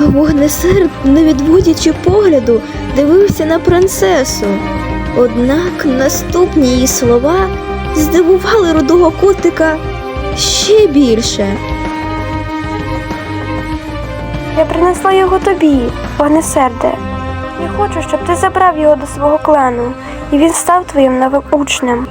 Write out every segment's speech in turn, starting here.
Вогнесерд, не відводячи погляду, дивився на принцесу. Однак наступні її слова здивували рудого котика ще більше. Я принесла його тобі, вогнесерде. Я хочу, щоб ти забрав його до свого клану, і він став твоїм новим учнем.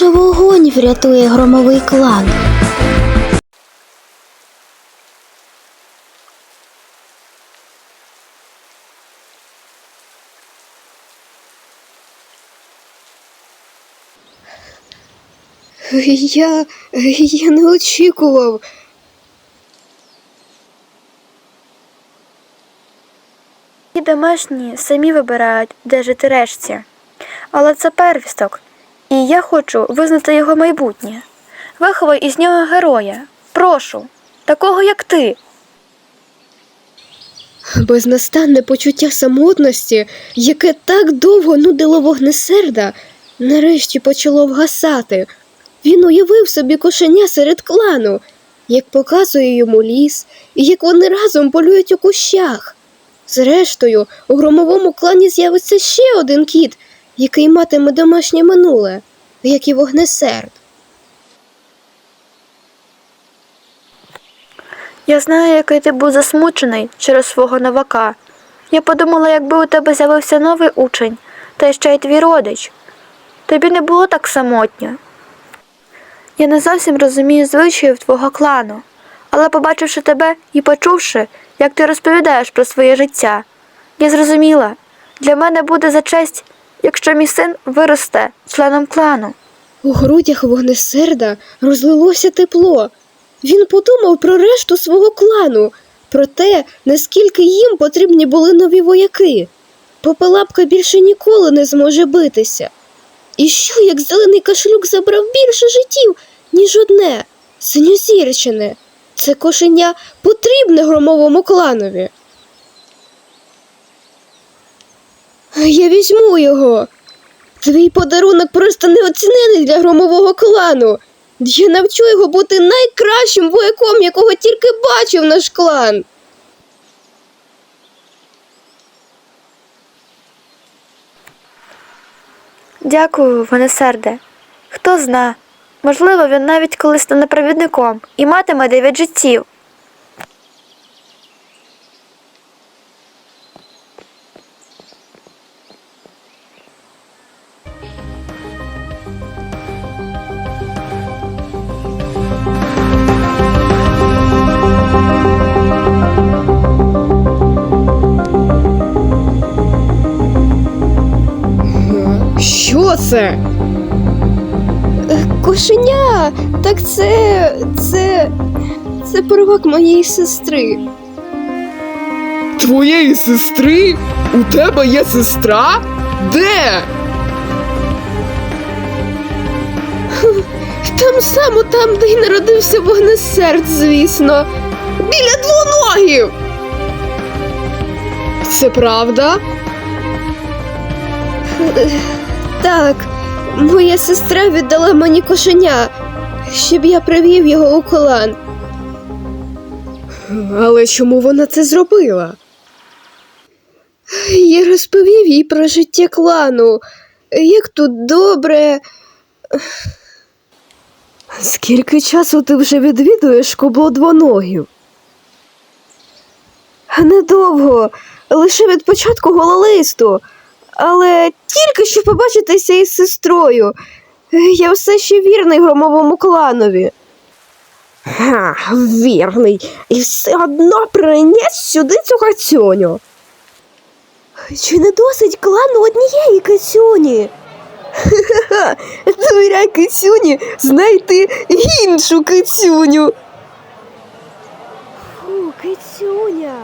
Лише вогонь врятує громовий клан. Я, я не очікував. І домашні самі вибирають, де жити решті. Але це первісток, і я хочу визнати його майбутнє. Виховай із нього героя. Прошу, такого як ти. Безнастанне почуття самотності, яке так довго нудило вогнесерда, нарешті почало вгасати. Він уявив собі кошеня серед клану, як показує йому ліс, і як вони разом полюють у кущах. Зрештою, у громовому клані з'явиться ще один кіт, який матиме домашнє минуле, як і вогнесерд. Я знаю, який ти був засмучений через свого новака. Я подумала, якби у тебе з'явився новий учень, та ще й твій родич. Тобі не було так самотньо. Я не зовсім розумію звичаїв твого клану, але побачивши тебе і почувши, як ти розповідаєш про своє життя, я зрозуміла, для мене буде за честь, якщо мій син виросте членом клану. У грудях вогнесерда розлилося тепло. Він подумав про решту свого клану, про те, наскільки їм потрібні були нові вояки. Попелапка більше ніколи не зможе битися. І що, як зелений кашлюк забрав більше життів, ніж одне синьозірчине? Це кошеня потрібне громовому кланові. Я візьму його. Твій подарунок просто неоцінений для громового клану. Я навчу його бути найкращим вояком, якого тільки бачив наш клан. Дякую, Венесерде. Хто зна, можливо, він навіть колись стане провідником і матиме дев'ять життів. Це? Кошеня. Так це. це. це первак моєї сестри. Твоєї сестри? У тебе є сестра? Де? Там само там, де й народився вогнесерд, звісно. Біля двоногів. Це правда? Так, моя сестра віддала мені кошеня, щоб я привів його у клан. Але чому вона це зробила? Я розповів їй про життя клану, як тут добре. Скільки часу ти вже відвідуєш кубло двоногів? Недовго, лише від початку гололисту. Але тільки що побачитися із сестрою. Я все ще вірний громовому кланові. Га, вірний. І все одно приніс сюди цю кацюню. Чи не досить клану однієї кацюні? Ха-ха-ха, довіряй кицюні знайти іншу кицюню. Фу, кицюня.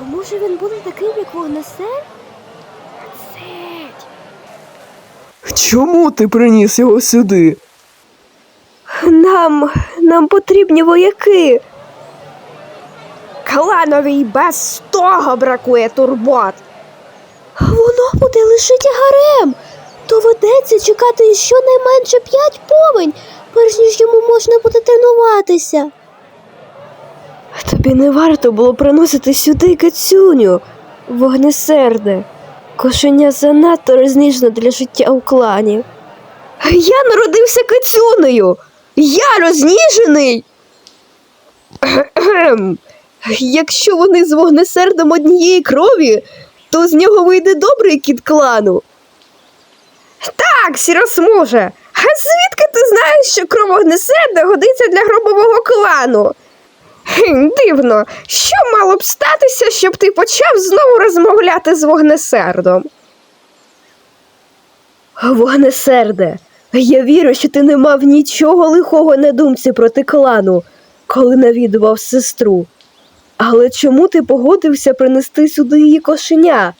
А може він буде таким, як вогнесер? Чому ти приніс його сюди? Нам, нам потрібні вояки. Клановій без того бракує турбот. Воно буде лише тягарем. Доведеться чекати щонайменше п'ять повень, перш ніж йому можна буде тренуватися. Тобі не варто було приносити сюди кацюню, вогнесерде. Кошеня занадто розніжне для життя у клані. Я народився кацюнею. Я розніжений. Якщо вони з вогнесердом однієї крові, то з нього вийде добрий кіт клану. Так, сіросмуже. А звідки ти знаєш, що кров вогнесерда годиться для гробового клану? Дивно, що мало б статися, щоб ти почав знову розмовляти з вогнесердом? Вогнесерде, я вірю, що ти не мав нічого лихого на думці проти клану, коли навідував сестру. Але чому ти погодився принести сюди її кошеня?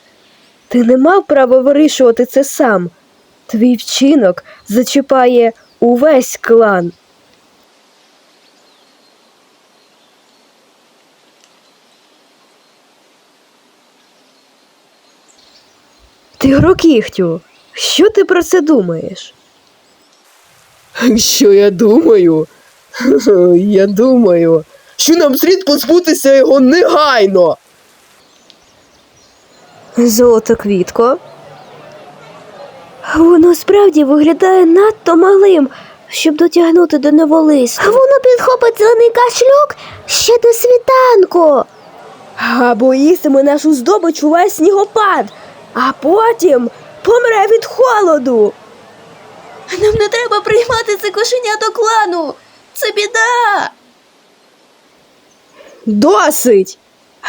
Ти не мав права вирішувати це сам. Твій вчинок зачіпає увесь клан. Ти грокіхтю, що ти про це думаєш? Що я думаю? Я думаю, що нам слід позбутися його негайно. Золото квітко. Воно справді виглядає надто малим, щоб дотягнути до новолисту. Воно підхопить зелений кашлюк ще до світанку. Або їстиме нашу здобич увесь снігопад, а потім помре від холоду. Нам не треба приймати це кошеня до клану. Це біда. Досить.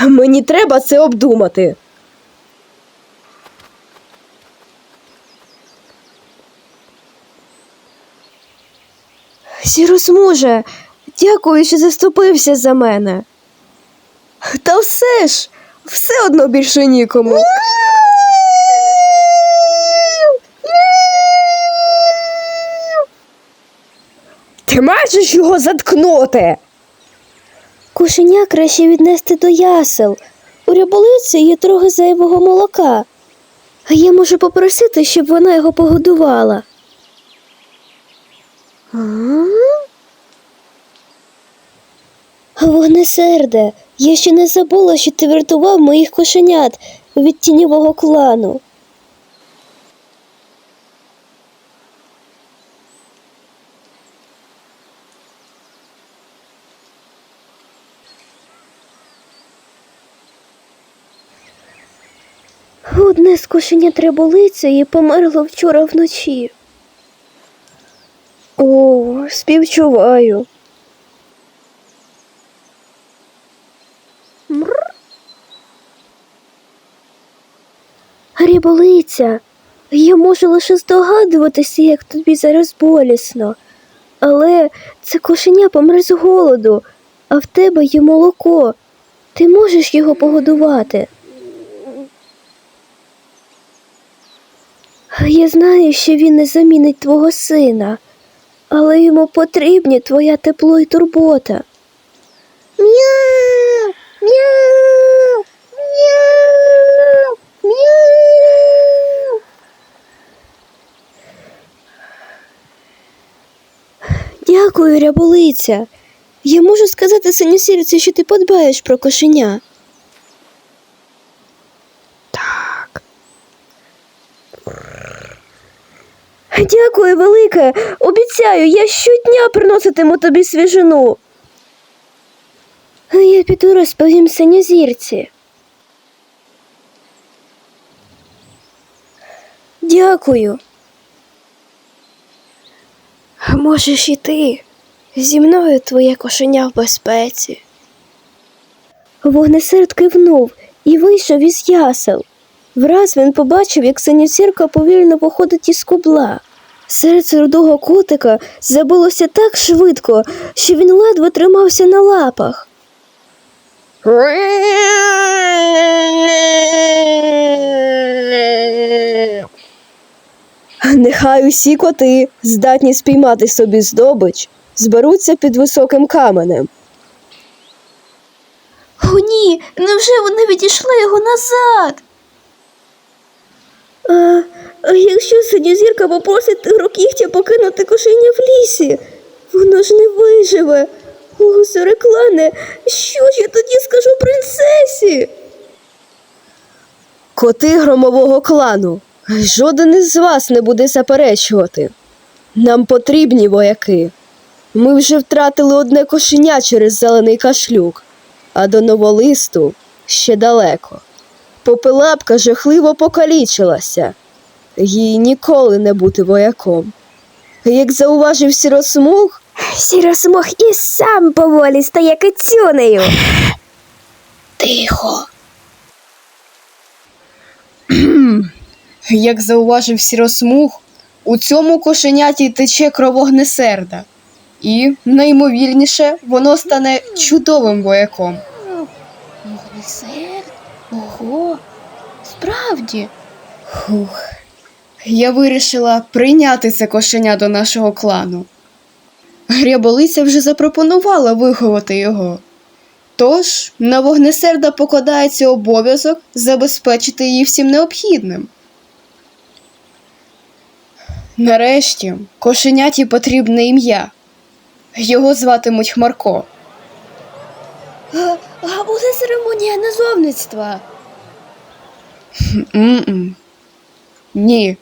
Мені треба це обдумати. Сіросмуже, дякую, що заступився за мене. Та все ж, все одно більше нікому. Ти маєш його заткнути. Кошеня краще віднести до ясел. У ряболиці є трохи зайвого молока. А я можу попросити, щоб вона його погодувала. Вогнесерде, я ще не забула, що ти врятував моїх кошенят від тіньового клану. Одне з кошенят ряболиці померло вчора вночі. О, співчуваю. Ряболиця, я можу лише здогадуватися, як тобі зараз болісно. Але це кошеня помре з голоду, а в тебе є молоко. Ти можеш його погодувати. Я знаю, що він не замінить твого сина, але йому потрібні твоя тепло і турбота. Мяу! Мяу! Мяу! Мяу! Дякую, ряболиця. Я можу сказати синьосірці, що ти подбаєш про кошеня. Дякую, велике. Обіцяю, я щодня приноситиму тобі свіжину. Я піду розповім синьозірці. Дякую. Можеш іти. Зі мною твоє кошеня в безпеці. Вогнесерд кивнув і вийшов із ясел. Враз він побачив, як синьоцірка повільно виходить із кубла. Серце рудого котика забилося так швидко, що він ледве тримався на лапах. Нехай усі коти, здатні спіймати собі здобич, зберуться під високим каменем. О, ні, невже вони відійшли його назад? А, а якщо синьозірка попросить тигрокігтя покинути кошеня в лісі, воно ж не виживе. О, Сореклане, що ж я тоді скажу принцесі? Коти громового клану. Жоден із вас не буде заперечувати. Нам потрібні вояки. Ми вже втратили одне кошеня через зелений кашлюк, а до новолисту ще далеко. Попелапка жахливо покалічилася. Їй ніколи не бути вояком. Як зауважив сіросмуг, сіросмуг і сам поволі стає кицюнею. Тихо. Як зауважив сіросмуг, у цьому кошеняті тече кров вогнесерда, і, найімовірніше, воно стане чудовим вояком. Справді. Хух. Я вирішила прийняти це кошеня до нашого клану. Гряболиця вже запропонувала виховати його. Тож на вогнесерда покладається обов'язок забезпечити її всім необхідним. Нарешті кошеняті потрібне ім'я. Його зватимуть Хмарко. А, а буде церемонія назовництва. Ні,